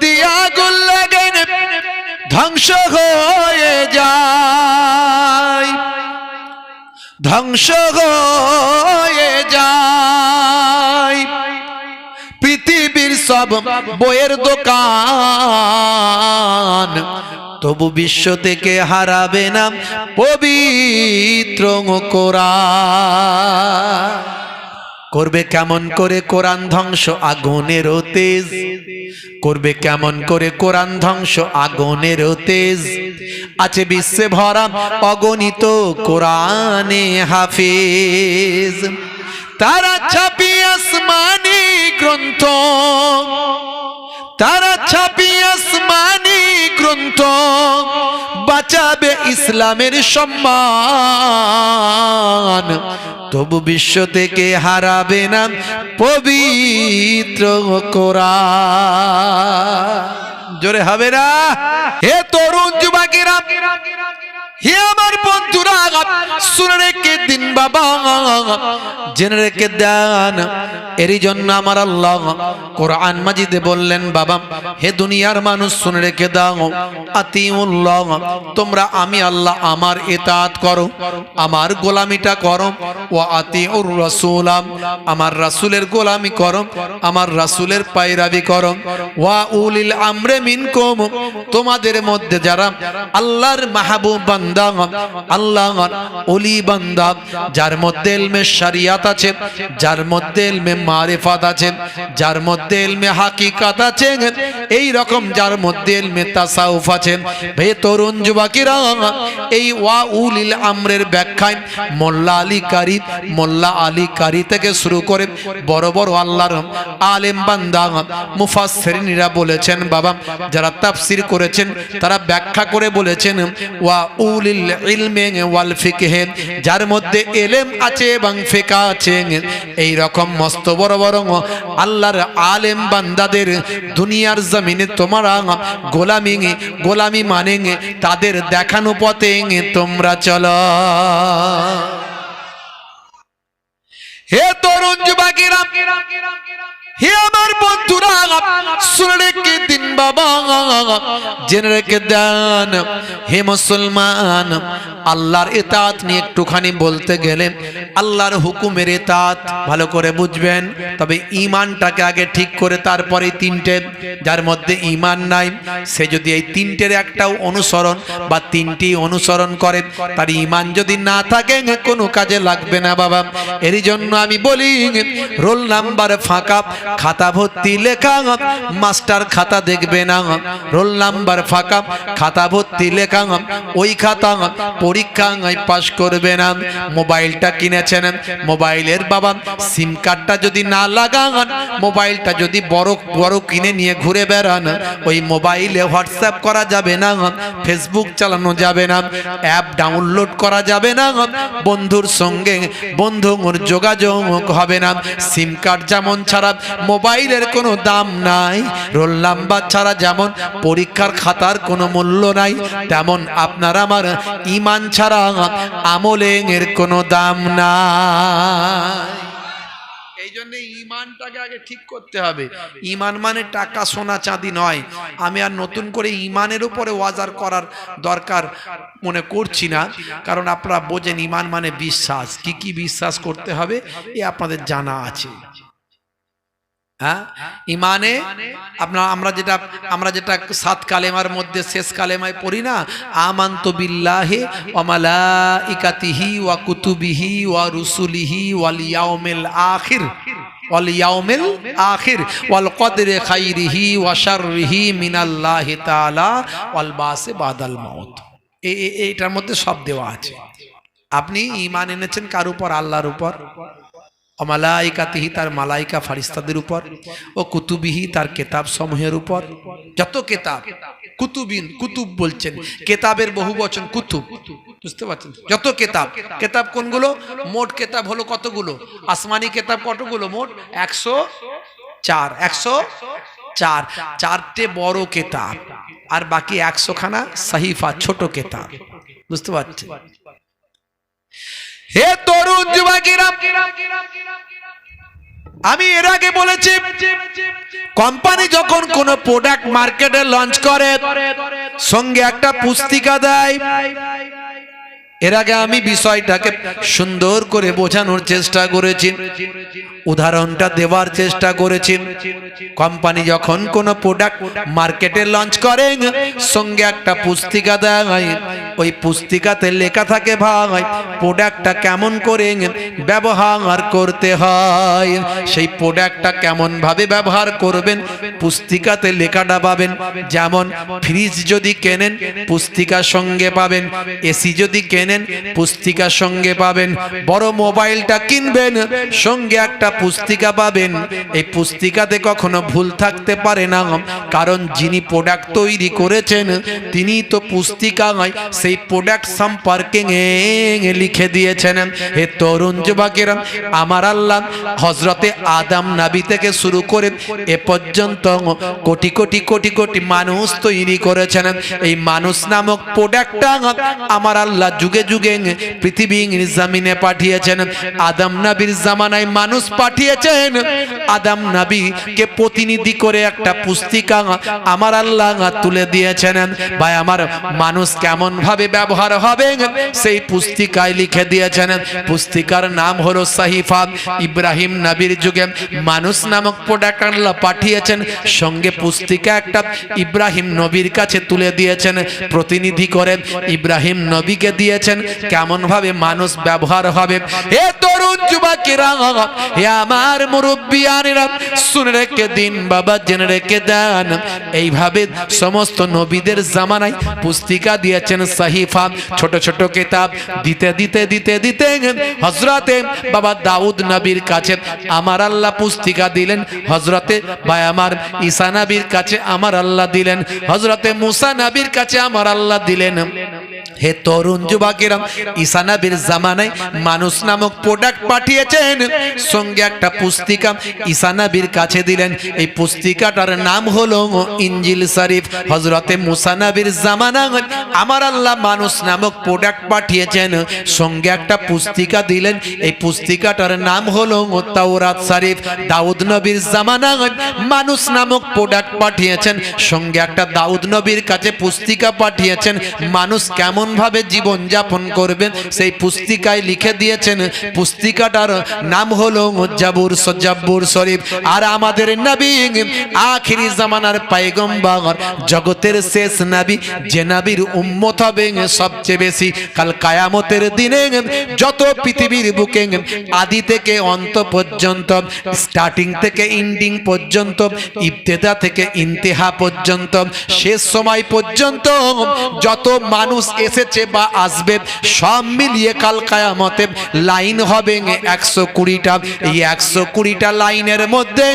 যদি আগুন লাগে ধ্বংস হয়ে যায়। ধ্বংস হয়ে যায়। পৃথিবীর সব বইয়ের দোকান, তবু বিশ্ব থেকে হারাবে না পবিত্র কোরআন। করবে কেমন করে কোরআন ধ্বংস আগুনের তেজ? করবে কেমন করে কোরআন ধ্বংস আগুনের তেজ? আছে বিশ্বে ভরা অগণিত কোরআনে হাফিজ। তারা ছাপি আসমানি গ্রন্থ। তারা ছাপি আসমানি গ্রন্থ। বাঁচাবে ইসলামের সম্মান। তবু বিশ্ব থেকে হারাবে না পবিত্র কোরআন। জোরে হবে না? হে তরুণ যুবকেরা, হে আমার বন্ধুরা শুনে রেখে দিন বাবা। জেনে রেখে দেন, এরই জন্য আমার আল্লাহ কোরআন মাজিদে বললেন, বাবা, হে দুনিয়ার মানুষ, শুনে রেখে দাও। তোমরা আমি আল্লাহ আমার এতাত করো, আমার গোলামিটা করো। ও আতিউর রাসূলাম আমার রাসূলের গোলামি করো, আমার রাসূলের পায়রাবি করো। ওয়া উলিল আমরে মিনকুম, তোমাদের মধ্যে যারা আল্লাহর মাহবুব বান্দা, আল্লাহ অলি বান্দা, যার মধ্যে এলমে শরিয়াত আছে, যার মধ্যে এলমে মারিফাত আছে, যার মধ্যে এলমে হাকিকাত আছে, এই রকম যার মধ্যে এলমে তাসাউফ আছে। হে তরুণ যুবকেরা, এই ওয়া উলিল আমরের ব্যাখ্যায় মোল্লা আলী কারি, মোল্লা আলী কারি থেকে শুরু করে বড় বড় আল্লাহর আলেম বান্দা, মুফাসসিরিনরা বলেছেন, বাবা, যারা তাফসীর করেছেন, তারা ব্যাখ্যা করে বলেছেন, ওয়া উলিল ইলমে ওয়াল ফিকহে, যার মধ্যে এলেম আছে এবং ফিকা আছে। এই রকম মস্ত বড় বড় আল্লাহর আলেম বান্দাদের দুনিয়ার জমিনে তোমরা গোলামি গোলামি মানে তাদের দেখানো পথে তোমরা চলো। হে তরুণ যুবকেরা হে আমার বন্ধুরা, শুনে রেখে দিন বাবা। জেনে রেখে দেন, হে মুসলমান, আল্লাহর এতাত নিয়ে একটুখানি বলতে গেলে আল্লাহর হুকুমের এতাত, ভালো করে বুঝবেন। তবে ইমানটাকে আগে ঠিক করে তারপরে তিনটে, যার মধ্যে ইমান নাই, সে যদি এই তিনটের একটাও অনুসরণ বা তিনটি অনুসরণ করে, তার ইমান যদি না থাকে, কোনো কাজে লাগবে না বাবা। এরই জন্য আমি বলি, রোল নাম্বার ফাঁকা খাতা ভর্তি লেখা, মাস্টার খাতা দেখবে না, রোল নাম্বার ফাঁকা, খাতা ভর্তি লেখা, ওই খাতা পরীক্ষা পাস করবে না, মোবাইলটা কিনেছেন, মোবাইলের বাবা, সিম কার্ডটা যদি না লাগান, মোবাইলটা যদি বড় বড় কিনে নিয়ে ঘুরে বেড়ান, ওই মোবাইলে হোয়াটসঅ্যাপ করা যাবে না, ফেসবুক চালানো যাবে না, অ্যাপ ডাউনলোড করা যাবে না, বন্ধুর সঙ্গে বন্ধুর যোগাযোগ হবে না, সিম কার্ড যেমন ছাড়া মোবাইলের কোনো দাম নাই, রোল নাম্বার ছাড়া যেমন পরীক্ষার খাতার কোনো মূল্য নাই, তেমন আপনার আমার ইমান ছাড়া আমলের কোনো দাম এই জন্য ইমানটাকে আগে ঠিক করতে হবে। ইমান মানে টাকা সোনা চাঁদি নয়। আমি আর নতুন করে ইমানের ওয়াজার করার দরকার মনে করছি না, কারণ আপনারা বোঝেন ইমান মানে বিশ্বাস। কি কি বিশ্বাস করতে হবে, এ আপনাদের জানা আছে। হ্যাঁ? ইমানে আপনার, আমরা যেটা আমরা যেটা সাত কালেমার মধ্যে শেষ কালেমায় পড়ি না, আমান্ত বিল্লাহে ওয়ামালা ইকাতিহি ওয়া কুতুবিহি ওয়া রুসুলিহি ওয়াল ইয়াউমিল আখির, ওয়াল ইয়াউমিল আখির, ওয়াল কদরে খাইরিহি ওয়া শাররিহি মিনাল্লাহি তাআলা ওয়াল বাসে বাদাল মাউত। এই এইটার মধ্যে সব দেওয়া আছে। আপনি ইমান এনেছেন কার উপর? আল্লাহর উপর? অমালাইকাতিহি তার মালাইকা ফারিস্তাদের উপর, ও কুতুবিহি তার কেতাব সমূহের উপর। যত কেতাব, কুতুবিন, কুতুব বলছেন, কেতাবের বহু বচন, কুতুব। বুঝতে পারছেন? যত কেতাব কেতাব কোনগুলো? মোট কেতাব হলো কতগুলো? আসমানি কেতাব কতগুলো মোট? একশো চার একশো চার। চারটে বড় কেতাব, আর বাকি একশো খানা সাহিফা, ছোট কেতাব। বুঝতে পারছেন? হে তরুণ যুবকেরা, আমি এর আগে বলেছি, কোম্পানি যখন কোন প্রোডাক্ট মার্কেটে লঞ্চ করে, সঙ্গে একটা পুস্তিকা দেয়। এর আগে আমি বিষয়টাকে সুন্দর করে বোঝানোর চেষ্টা করেছি, উদাহরণটা দেওয়ার চেষ্টা করেছি। কোম্পানি যখন কোন প্রোডাক্ট মার্কেটে লঞ্চ করে, সঙ্গে একটা পুস্তিকা দেয়। ওই পুস্তিকাতে লেখা থাকে ভাই প্রোডাক্টটা কেমন করে ব্যবহার করতে হয়? সেই প্রোডাক্টটা কেমন ভাবে ব্যবহার করবেন? পুস্তিকাতে লেখাটা পাবেন। যেমন ফ্রিজ যদি কেনেন, পুস্তিকার সঙ্গে পাবেন। এসি যদি কেনেন, পুস্তিকার সঙ্গে পাবেন। বড় মোবাইলটা কিনবেন, সঙ্গে একটা পুস্তিকা পাবেন। এই পুস্তিকাতে কখনো ভুল থাকতে পারে না। কারণ যিনি প্রোডাক্ট তৈরি করেছেন তিনি তো পুস্তিকায় সেই প্রোডাক্ট সম্পর্কে লিখে দিয়েছেন। হে তরুণ যুবকেরা, আমার আল্লাহ হজরতে আদাম নাবি থেকে শুরু করে এ পর্যন্ত কোটি কোটি কোটি কোটি মানুষ তৈরি করেছেন। এই মানুষ নামক প্রোডাক্টটা আমার আল্লাহ যুগে যুগে পৃথিবীর জামিনে পাঠিয়েছেন। আদম নাবির জামানায় মানুষ পাঠিয়েছেন। আদম নাবিকে প্রতিনিধি করে একটা পুস্তিকা আমার আল্লাহ তুলে দিয়েছেন। ভাই, আমার মানুষ কেমন ভাবে ব্যবহার হবে? সেই পুস্তিকায় লিখে দিয়েছেন, পুস্তিকার নাম হলো সাহিফা ইব্রাহিম নবীর যুগে মানুষ নামক প্রোডাক্ট আল্লাহ পাঠিয়েছেন, সঙ্গে পুস্তিকা একটা ইব্রাহিম নবীর কাছে তুলে দিয়েছেন, প্রতিনিধি করে ইব্রাহিম নবীকে দিয়েছেন কেমন ভাবে মানুষ ব্যবহার হবে? এ তরুণ আমার মুরব্বিয়ানেরা, শুনে রেখে দিন, বাবা, জেনে রেখে দেন। এইভাবে সমস্ত নবীদের জামানায় পুস্তিকা দিয়েছেন সাহিফা, ছোট ছোট কিতাব দিতে দিতে দিতে দিতে। হজরতে বাবা দাউদ নবীর কাছে আমার আল্লাহ পুস্তিকা দিলেন। হজরতে ভাই আমার ঈসা নবীর কাছে আমার আল্লাহ দিলেন। হজরতে মুসা নবীর কাছে আমার আল্লাহ দিলেন। হে তরুণ যুবকেরা ঈসা নবীর জামানায় মানুষ নামক প্রোডাক্ট পাঠিয়েছেন। সঙ্গে একটা পুস্তিকা ঈসা নবীর কাছে দিলেন। এই পুস্তিকাটার নাম হলো ইঞ্জিল শরীফ। হজরতে মুসা নবীর জামানায় আমার আল্লাহ মানুষ নামক প্রোডাক্ট পাঠিয়েছেন। সঙ্গে একটা পুস্তিকা দিলেন। এই পুস্তিকাটার নাম হলো তাওরাত শরীফ। দাউদ নবীর জামানায় মানুষ নামক প্রোডাক্ট পাঠিয়েছেন। সঙ্গে একটা দাউদ নবীর কাছে পুস্তিকা পাঠিয়েছেন। মানুষ কেমন ভাবে জীবন যাপন করবেন। সেই পুস্তিকায় লিখে দিয়েছেন, পুস্তিকাটার নাম হলো জাবুর সজ্জাবুর শরীফ। আর আমাদের নবী আখিরি জামানার পাইগম্বর জগতের শেষ নবী, যে নবীর উম্মত হবে সবচেয়ে বেশি। কাল কায়ামতের দিনে যত পৃথিবীর বুকে আদি থেকে অন্ত পর্যন্ত স্টার্টিং থেকে ইন্ডিং পর্যন্ত, ইবতেদা থেকে ইন্তেহা পর্যন্ত, শেষ সময় পর্যন্ত যত মানুষ এসেছে বা আসবে, সব মিলিয়ে কাল কায়ামতে লাইন হবে একশো কুড়িটা। এই একশো কুড়িটা লাইনের মধ্যে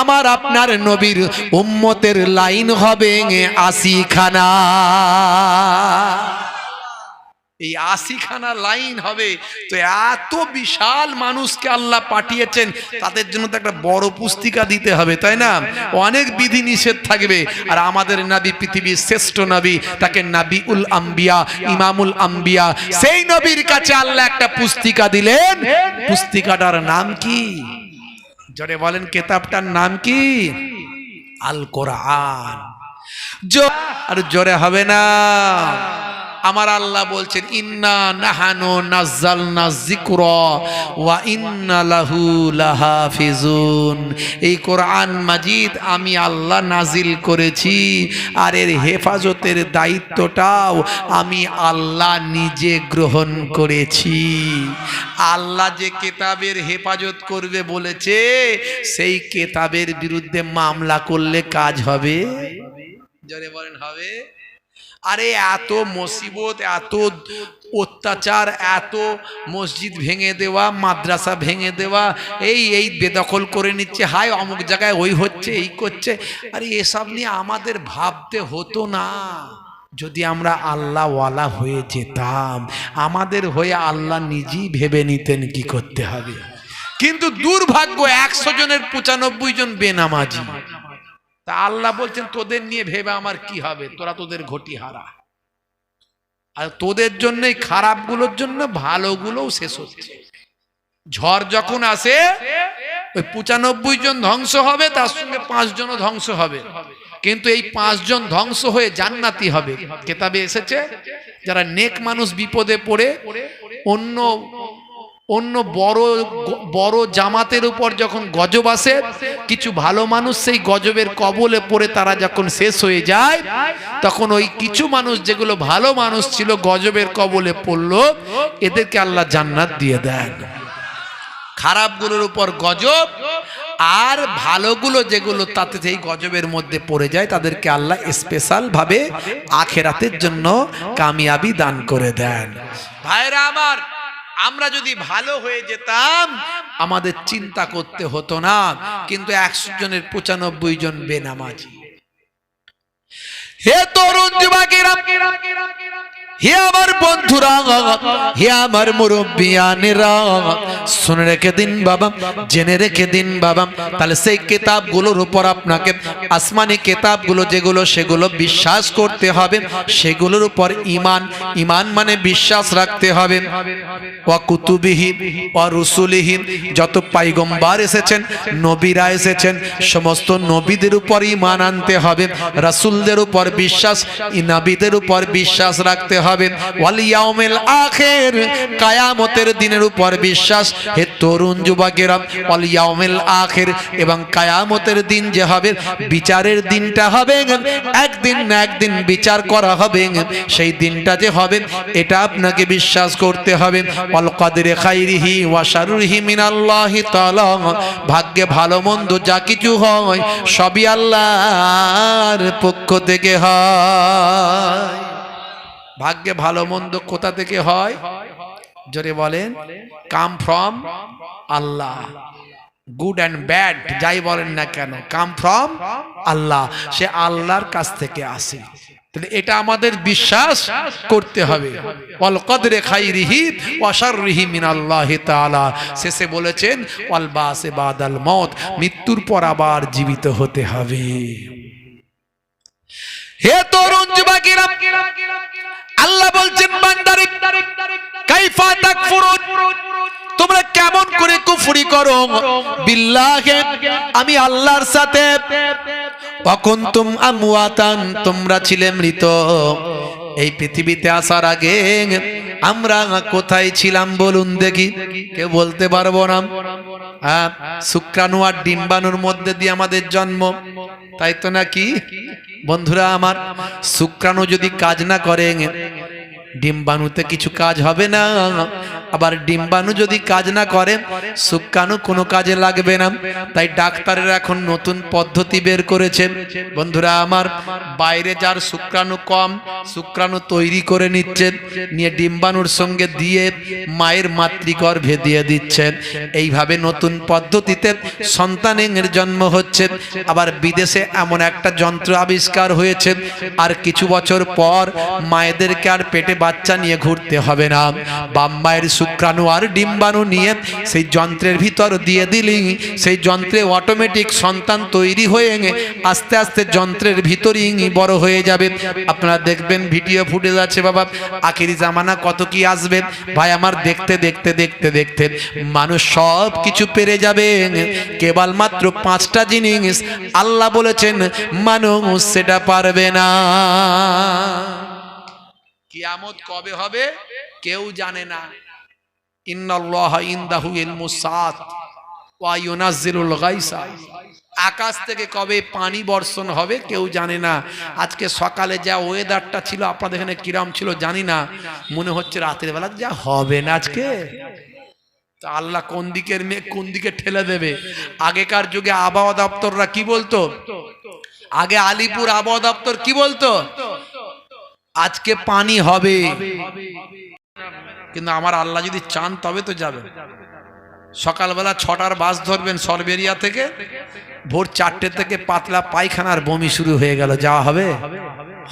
আমার আপনার নবীর উম্মতের লাইন হবে আশি খানা এই আশিখানা লাইন হবে। তো এত বিশাল মানুষকে আল্লাহ পাঠিয়েছেন, তাদের জন্য তো একটা বড় পুস্তিকা দিতে হবে, তাই না? অনেক বিধি নিষেধ থাকবে। আর আমাদের নাবি, পৃথিবীর শ্রেষ্ঠ নবী, তাকে নাবি উল আম্বিয়া, ইমামুল আম্বিয়া, সেই নবীর কাছে আল্লাহ একটা পুস্তিকা দিলেন। পুস্তিকাটার নাম কি? জরে বলেন, কেতাবটার নাম কি? আল কোরআন। আর জোরে হবে না। আমার আল্লাহ বলছেন, ইন্না নাহানো নাজ্জালনা যিকরা ওয়া ইন্না লাহু লাহাফিজুন। এই কোরআন মাজিদ আমি আল্লাহ নাজিল করেছি আর এর হেফাজতের দায়িত্বটাও আমি আল্লাহ নিজে গ্রহণ করেছি। আল্লাহ যে কেতাবের হেফাজত করবে বলেছে, সেই কেতাবের বিরুদ্ধে মামলা করলে কাজ হবে? জোরে বলেন, হবে? আরে এত মুসিবত, এত অত্যাচার, এত মসজিদ ভেঙে দেওয়া, মাদ্রাসা ভেঙে দেওয়া, এই এই বেদখল করে নিচ্ছে, হায়, অমুক জায়গায় ওই হচ্ছে, এই করছে। আরে এসব নিয়ে আমাদের ভাবতে হতো না। যদি আমরা আল্লাহওয়ালা হয়ে যেতাম, আমাদের হয়ে আল্লাহ নিজেই ভেবে নিতেন কি করতে হবে। কিন্তু দুর্ভাগ্য, একশো জনের পঁচানব্বই জন বেনামাজি। তা আল্লাহ বলছেন, তোদের নিয়ে ভেবে আমার কি হবে? তোরা তোদের ঘটি হারা। আর তোদের জন্য খারাপগুলোর জন্য ভালোগুলোও শেষ হচ্ছে। ঝড় যখন আসে, ওই পঁচানব্বই জন ধ্বংস হবে, তার সঙ্গে পাঁচজনও ধ্বংস হবে। কিন্তু এই পাঁচজন ধ্বংস হয়ে জান্নাতি হবে। কেতাবে এসেছে, যারা নেক মানুষ বিপদে পড়ে, অন্য অন্য বড় বড় জামাতের উপর যখন গজব আসে, কিছু ভালো মানুষ সেই গজবের কবলে পড়ে তারা যখন শেষ হয়ে যায়, তখন ওই কিছু মানুষ যেগুলো ভালো মানুষ ছিল গজবের কবলে পড়ল, এদেরকে আল্লাহ জান্নাত দিয়ে দেন। খারাপগুলোর উপর গজব, আর ভালোগুলো যেগুলো তাতে সেই গজবের মধ্যে পড়ে যায়, তাদেরকে আল্লাহ স্পেশাল ভাবে আখেরাতের জন্য কামিয়াবি দান করে দেন। ভাইরা আমার আমরা যদি ভালো হয়ে যেতাম, আমাদের চিন্তা করতে হতো না। কিন্তু একশো জনের পঁচানব্বই জন বেনামাজি। হে তরুণ যুবকেরা হে আমার বন্ধুরা, হে আমার মুরব্বিয়ানেরা শুনে রেখে দিন বাবা, জেনে রেখে দিন বাবা। তাহলে সেই কেতাবগুলোর উপর আপনাকে আসমানি কেতাবগুলো যেগুলো, সেগুলো বিশ্বাস করতে হবে। সেগুলোর উপর ইমান ইমান মানে বিশ্বাস রাখতে হবে। অকুতুবিহীন অরুসুলিহীন যত পাইগম্বার এসেছেন, নবীরা এসেছেন, সমস্ত নবীদের উপর ইমান আনতে হবে। রাসুলদের উপর বিশ্বাস, ইনাবিদের উপর বিশ্বাস রাখতে হবে। ওয়ালিয়াউমিল আখির, কায়ামতের দিনের উপর বিশ্বাস। হে তরুণ যুবকেরা, ওয়ালিয়াউমিল আখির, এবং কায়ামতের দিন যে হবে, বিচারের দিনটা হবে। একদিন না একদিন বিচার করা হবে। সেই দিনটা যে হবে, এটা আপনাকে বিশ্বাস করতে হবে। অল কদরে খাইরিহি ওয়া শাররিহি মিনাল্লাহি তাআলা। ভাগ্যে ভালো মন্দ যা কিছু হয়, সবই আল্লাহর পক্ষ থেকে হয়। ভাগ্যে ভালো মন্দ কোথা থেকে হয়? জোরে বলেন come from Allah. Good and bad যাই বলেন না কেন কাম ফ্রম আল্লাহ। সে আল্লাহর কাছ থেকে আসে। তাহলে এটা আমাদের বিশ্বাস করতে হবে। অল কদরে খাইরিহি ওয়াশাররিহি মিনাল্লাহি তাআলা। শেষে বলেছেন, ওয়াল বাসে বাদাল মত মৃত্যুর পর আবার জীবিত হতে হবে। হে তরুণ যুবকেরা আল্লাহ বলছেন, বান্দারে, কাইফা তাকফুরুন, তোমরা কেমন করে কুফরি করো? বিল্লাহে, আমি আল্লাহর সাথে, অকুন্তুম আমওয়াতান, তোমরা ছিলে মৃত। এই পৃথিবীতে আসার আগে আমরা কোথায় ছিলাম বলুন দেখি। কেউ বলতে পারব না। হ্যাঁ শুক্রাণু আর ডিম্বাণুর মধ্যে দিয়ে আমাদের জন্ম। তাই তো নাকি? বন্ধুরা আমার শুক্রাণু যদি কাজ না করে ডিম্বাণুতে কিছু কাজ হবে না। আবার ডিম্বাণু যদি কাজ না করে শুক্রাণু কোনো কাজে লাগবে না। তাই ডাক্তারের এখন নতুন পদ্ধতি বের করেছে। বন্ধুরা, আমার বাইরে যার শুক্রাণু কম, শুক্রাণু তৈরি করে নিচ্ছেন নিয়ে ডিম্বাণুর সঙ্গে দিয়ে মায়ের মাতৃগর্ভে দিয়ে দিচ্ছেন এইভাবে নতুন পদ্ধতিতে সন্তানের জন্ম হচ্ছে। আবার বিদেশে এমন একটা যন্ত্র আবিষ্কার হয়েছে। আর কিছু বছর পর মায়েদেরকে আর পেটে বাচ্চা নিয়ে ঘুরতে হবে না। বাম্মায়ের শুক্রাণু আর ডিম্বাণু নিয়ে সেই যন্ত্রের ভিতর দিয়ে দিলি। সেই যন্ত্রে অটোমেটিক সন্তান তৈরি হয়ে আস্তে আস্তে যন্ত্রের ভিতরই বড় হয়ে যাবে। আপনারা দেখবেন ভিডিও ফুটেজ আছে বাবা। আখিরি জামানা কত কি আসবে? ভাই, আমার দেখতে দেখতে দেখতে দেখতে মানুষ সব কিছু পেরে যাবে। কেবলমাত্র পাঁচটা জিনিস আল্লাহ বলেছেন, মানুষ সেটা পারবে না। কিয়ামত কবে হবে? কেউ জানে না। আকাশ থেকে কবে পানি বর্ষণ হবে কেউ জানে না। আজকে সকালে যা ওয়েদারটা ছিল, আপনাদের এখানে কিরাম ছিল, জানি না। মনে হচ্ছে রাতের বেলা যা হবে না আজকে। তা আল্লাহ কোন দিকের মেঘ কোন দিকে ঠেলে দেবে? আগেকার যুগে আবহাওয়া দপ্তররা কি বলতো? আগে আলিপুর আবহাওয়া দপ্তর কি বলতো? আজকে পানি হবে। কিন্তু আমার আল্লাহ যদি চান তবে তো যাবে। সকালবেলা ছটার বাস ধরবেন সরবেরিয়া থেকে। ভোর চারটে থেকে পাতলা পায়খানার বমি শুরু হয়ে গেল। যাওয়া হবে?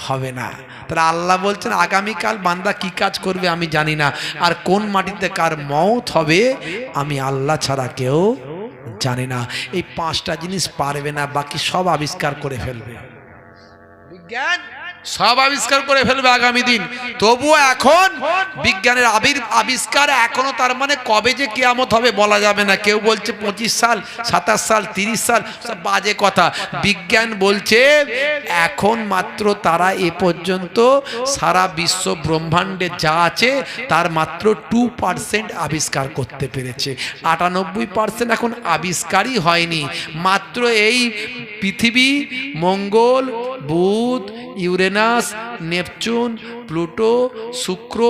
হবে না। তাহলে আল্লাহ বলছেন আগামীকাল বান্দা কি কাজ করবে আমি জানি না। আর কোন মাটিতে কার মত হবে আমি আল্লাহ ছাড়া কেউ জানি না। এই পাঁচটা জিনিস পারবে না বাকি সব আবিষ্কার করে ফেলবে। বিজ্ঞান? সব আবিষ্কার করে ফেলবে আগামী দিন। তবুও এখন বিজ্ঞানের আবির আবিষ্কার এখনও তার মানে কবে যে কেয়ামত হবে বলা যাবে না। কেউ বলছে পঁচিশ সাল, সাতাশ সাল, তিরিশ সাল, সব বাজে কথা। বিজ্ঞান বলছে এখন মাত্র তারা এ পর্যন্ত সারা বিশ্ব ব্রহ্মাণ্ডে যা আছে তার মাত্র টু পার্সেন্ট আবিষ্কার করতে পেরেছে। আটানব্বই পার্সেন্ট এখন আবিষ্কারই হয়নি। মাত্র এই পৃথিবী, মঙ্গল, বুধ ইউরেনাস নেপচুন, প্লুটো, শুক্র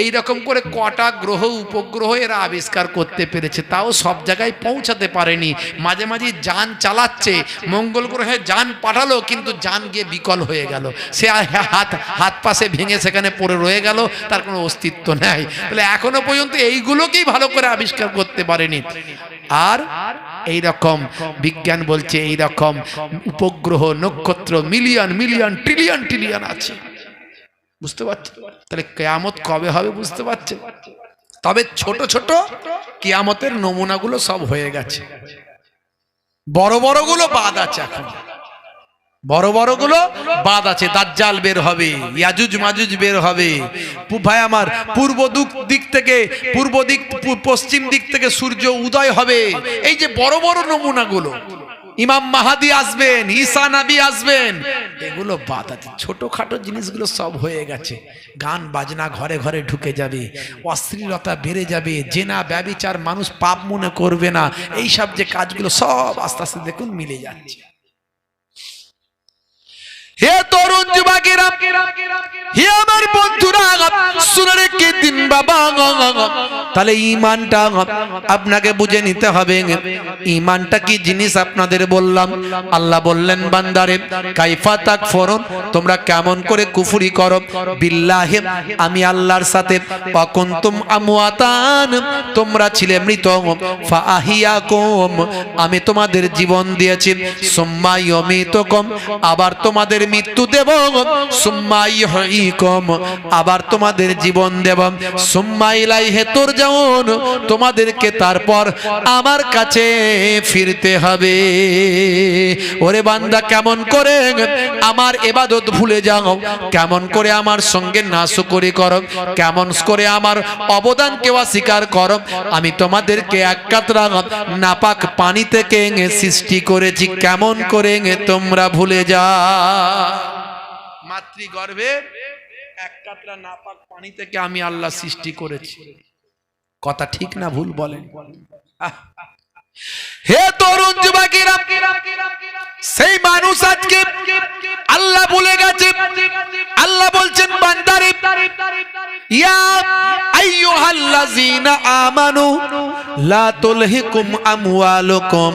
এই রকম করে কটা গ্রহ, উপগ্রহ এরা আবিষ্কার করতে পেরেছে। তাও সব জায়গায় পৌঁছাতে পারেনি। মাঝে মাঝে যান চালাচ্ছে। মঙ্গল গ্রহে যান পাঠালো, কিন্তু যান গিয়ে বিকল হয়ে গেল। সে হাত হাত পাশে ভেঙে সেখানে পড়ে রয়ে গেল, তার কোনো অস্তিত্ব নেই। তাহলে এখনও পর্যন্ত এইগুলোকেই ভালো করে আবিষ্কার করতে পারেনি। আর এই রকম বিজ্ঞান বলছে এই রকম উপগ্রহ, নক্ষত্র মিলিয়ন মিলিয়ন ট্রিলিয়ন ট্রিলিয়ন আছে। বুঝতে পারছেন তাহলে কেয়ামত কবে হবে বুঝতে পারছেন তবে ছোট ছোট কেয়ামতের নমুনাগুলো সব হয়ে গেছে। বড় বড়গুলো বাদ আছে এখন। বড় বড়গুলো বাদ আছে, দাজ্জাল বের হবে, ইয়াজুজ মাজুজ বের হবে। ভাই আমার, পূর্ব দিক থেকে, পূর্ব দিক পশ্চিম দিক থেকে সূর্য উদয় হবে। এই যে বড় বড় নমুনাগুলো, ইমাম মাহাদি আসবেন, ঈসা নাবি আসবেন, এগুলো বাদ আছে। ছোটখাটো জিনিসগুলো সব হয়ে গেছে। গান বাজনা ঘরে ঘরে ঢুকে যাবে, অশ্লীলতা বেড়ে যাবে, জেনা, ব্যবিচার মানুষ পাপ মনে করবে না এই সব যে কাজগুলো সব আস্তে আস্তে দেখুন মিলে যাচ্ছে। হে তরুণ যুবকেরা, হে আমার বন্ধুরা, শুনে রেখে দিন বাবা তাহলে ইমানটা আপনাকে বুঝে নিতে হবে। ইমানটা কি জিনিস আপনাদের বললাম? আল্লাহ বললেন, বান্দারে, কাইফা তাক ফরন, তোমরা কেমন করে কুফুরি করো? বিল্লাহে, আমি আল্লাহর সাথে, অকুন্তুম আমওয়াতান, তোমরা ছিলে মৃত ফাহিয়াকুম আমি তোমাদের জীবন দিয়েছি, সুম্মা ইয়মিতুকুম আবার তোমাদের মৃত্যু দেব, সুম্মা কম আবার তোমাদের জীবন দেব। সুম্মা ইলাইহি তুরজাউন, তোমাদেরকে তারপর আমার কাছে ফিরতে হবে। ওরে বান্দা, কেমন করে আমার এবাদত ভুলে যাও। কেমন করে আমার সঙ্গে নাশুকরি করো। কেমন করে আমার অবদান অবদানকে অস্বীকার করো। আমি তোমাদেরকে এক কাতরা নাপাক পানি থেকে সৃষ্টি করেছি। কেমন করে তোমরা ভুলে যা মাতৃগর্ভে এক কাতরা নাপাক পানি থেকে আমি আল্লাহ সৃষ্টি করেছি। কথা ঠিক না ভুল বলেন। হে তরুণ যুবকেরা, সেই মানুষ আজকে আল্লাহ ভুলে গেছে। আল্লাহ বলছেন, বান্দারে, ইয়া আইয়ুহাল্লাযীনা আমানু, লা তুলহিকুম আমওয়ালুকুম।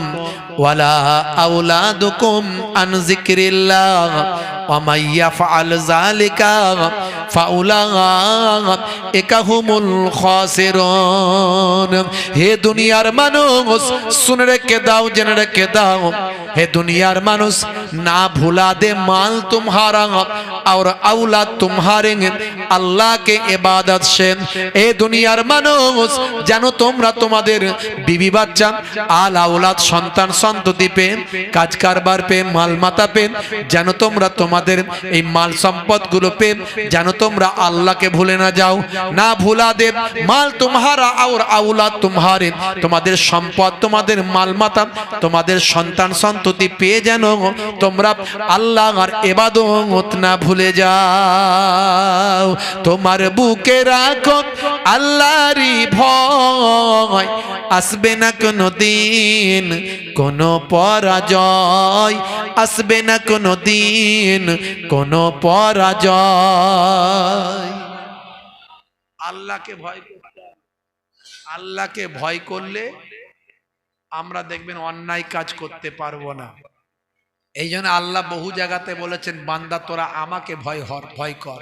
হে দুনিয়ার মানুষ, শুনে রেখে দাও, জেনে রেখে দাও। হে দুনিয়ার মানুষ, না ভুলা দে মাল তুমহারা আর আউলাদ তুমহারে আল্লাহ কে ইবাদত সে এ দুনিয়ার মানুষ জানো তোমরা তোমাদের বিবি বাচ্চা, আল আওলাদ, সন্তান সন্ততি পে কাজ কারবার পে মাল মাতা পে যেন তোমরা তোমাদের এই মাল সম্পদগুলো পে যেন তোমরা আল্লাহকে ভুলে না যাও। না ভুলা দেব, মাল তোমারা আর আওলাদ তোমারে তোমাদের সম্পদ, তোমাদের মাল মাতা, তোমাদের সন্তান সন্ততি পেয়ে যেন তোমরা আল্লাহ আর এবাদত না ভুলে যাও। তোমার বুকে রাখো আল্লাহরই ভয়। আসবে না কোনো দিন কোনো পরাজয়। আসবে না কোনো দিন কোনো পরাজয়। আল্লাহকে ভয় করতে আল্লাহকে ভয় করলে আমরা দেখবেন অন্যায় কাজ করতে পারব না। এই জন্য আল্লাহ বহু জায়গাতে বলেছেন, বান্দা তোরা আমাকে ভয় হর ভয় কর।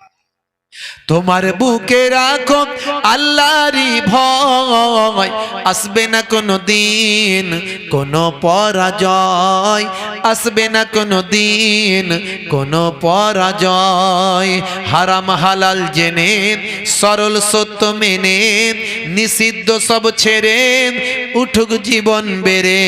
তোমার বুকে রাখো আল্লাহরই ভয়। আসবে না কোনো দিন কোনো পরাজয়। আসবে না কোনো দিন কোনো পরাজয়। হারাম হালাল জেনে, সরল সত্য মেনে, নিষিদ্ধ সব ছেড়ে উঠুক জীবন বেড়ে।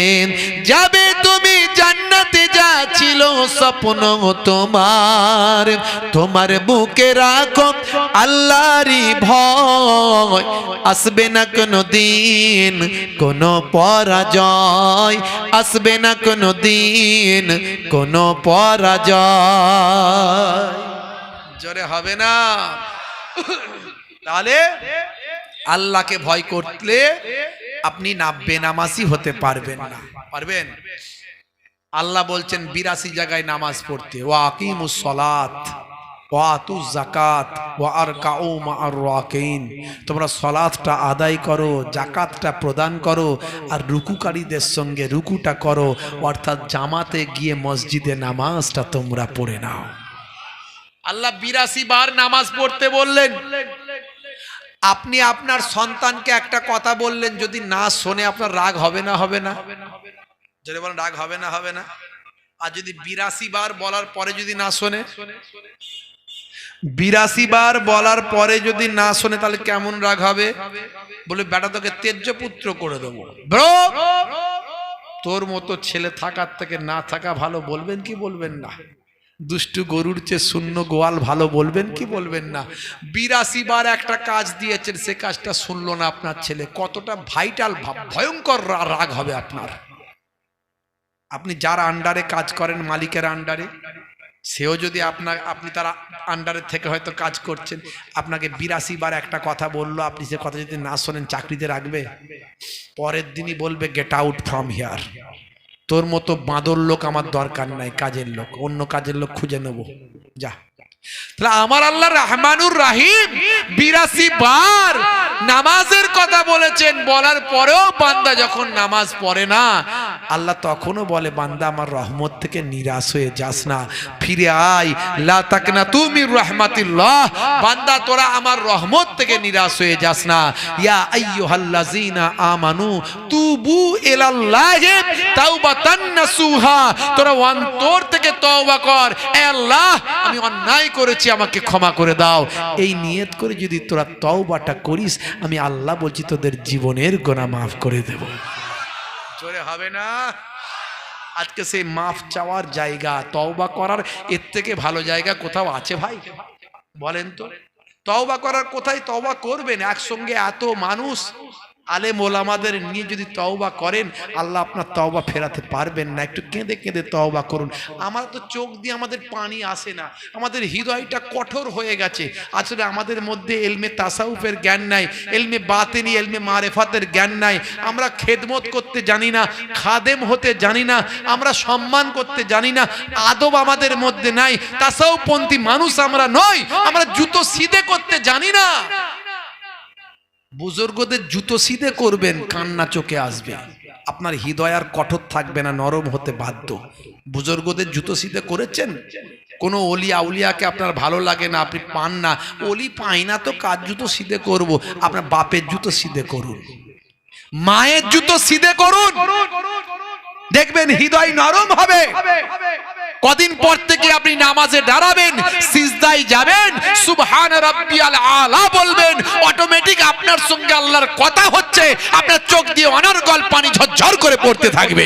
যাবে তুমি জান্নাতে ছিল স্বপ্ন তোমার। তোমার বুকে রাখো আল্লাহরই ভয়। আসবে না কোনো দিন কোনো পরাজয়। আসবে না কোনো দিন কোনো পরাজয়। জোরে হবে না। তাহলে আল্লাহকে ভয় করলে আপনি না বেনামাসি হতে পারবেন না। পারবেন? আল্লাহ বলছেন বিরাশি জায়গায় নামাজ পড়তে। ও আকিমুস সলাত জাকাত আর তোমরা সলাতটা আদায় করো জাকাতটা প্রদান করো, আর রুকুকারীদের সঙ্গে রুকুটা করো, অর্থাৎ জামাতে গিয়ে মসজিদে নামাজটা তোমরা পড়ে নাও। আল্লাহ বিরাশি বার নামাজ পড়তে বললেন, আপনি আপনার সন্তানকে একটা কথা বললেন, যদি না শোনে আপনার রাগ হবে না হবে না? যদি বলেন রাগ হবে না হবে না। আর যদি বিরাশি বার বলার পরে যদি না শোনে? বিরাশি বার বলার পরে যদি না শোনে, তাহলে কেমন রাগ হবে? বলে, বেটা, তোকে তেজ্য পুত্র করে দেবো। তোর মতো ছেলে থাকার থেকে না থাকা ভালো বলবেন কি বলবেন না? দুষ্টু গরুর চেয়ে শূন্য গোয়াল ভালো বলবেন কি বলবেন না? বিরাশি বার একটা কাজ দিয়েছেন, সে কাজটা শুনলো না আপনার ছেলে। কতটা ভাইটাল ভয়ঙ্কর রাগ হবে আপনার। আপনি যার আন্ডারে কাজ করেন, মালিকের আন্ডারে সেও যদি আপনার, আপনি তার আন্ডারের থেকে হয়তো কাজ করছেন, আপনাকে বিরাশি বার একটা কথা বলল, আপনি সে কথা যদি না শোনেন, চাকরিতে রাখবে? পরের দিনই বলবে গেট আউট ফ্রম হিয়ার তোর মতো বাঁদর লোক আমার দরকার নাই, কাজের লোক, অন্য কাজের লোক খুঁজে নেব। যা। তাহলে আমার আল্লাহ রহমানুর রাহিম বিরাশি বার নামাজের কথা বলেছেন, বলার পরেও বান্দা যখন নামাজ পড়ে না, আল্লাহ তখনও বলে, বান্দা আমার রহমত থেকে নিরাশ হয়ে যাস না, ফিরে আয়, লা তুমি রহমাতিল্লাহ, বান্দা তোরা আমার রহমত থেকে নিরাশ হয়ে যাস না, ইয়া আইয়ুহাল্লাযিনা আমানু তুবু ইলাল্লাহি তাওবাতান নাসুহা, তোরা অন্তর থেকে তওবা কর। আল্লাহ, আমি অন্যায় করেছি, আমাকে ক্ষমা করে দাও। এই নিয়ত করে যদি তোরা তওবাটা করিস, আমি আল্লাহ বলছি তোদের জীবনের গোনা মাফ করে দেব। জোরে হবে না? আজকে সেই মাফ চাওয়ার জায়গা, তওবা করার এর থেকে ভালো জায়গা কোথাও আছে ভাই? বলেন তো। তওবা করার কোথায় তওবা করবেন? একসঙ্গে এত মানুষ আলেম ওলামাদের নিয়ে যদি তওবা করেন, আল্লাহ আপনার তওবা ফেরাতে পারবেন না। একটু কেঁদে কেঁদে তওবা করুন। আমার তো চোখ দিয়ে আমাদের পানি আসে না। আমাদের হৃদয়টা কঠোর হয়ে গেছে। আসলে আমাদের মধ্যে এলমে তাসাউফের জ্ঞান নাই, এলমে বাতেনি, এলমে মারেফাতের জ্ঞান নাই। আমরা খেদমত করতে জানি না, খাদেম হতে জানি না, আমরা সম্মান করতে জানি না, আদব আমাদের মধ্যে নাই। তাসাউপন্থী মানুষ আমরা নই, আমরা জুতো সিধে করতে জানি না। বুজুর্গদের জুতো সিধে করবেন, কান্না চোখে আসবে। আপনার হৃদয় আর কঠোর থাকবে না, নরম হতে বাধ্য। বুজুর্গদের জুতো সিধে করেছেন? কোনো অলি আউলিয়াকে আপনার ভালো লাগে না, আপনি পান না। অলি পাই না তো কার জুতো সিধে করব? আপনার বাপের জুতো সিধে করুন। মায়ের জুতো সিধে করুন। দেখবেন হৃদয় নরম হবে। কদিন পর থেকে আপনি নামাজে দাঁড়াবেন সিজদায় যাবেন সুবহান রাব্বিয়াল আলা বলবেন অটোমেটিক আপনার সঙ্গে আল্লাহর কথা হচ্ছে আপনার চোখ দিয়ে অনর্গল পানি ঝরঝর করে পড়তে থাকবে।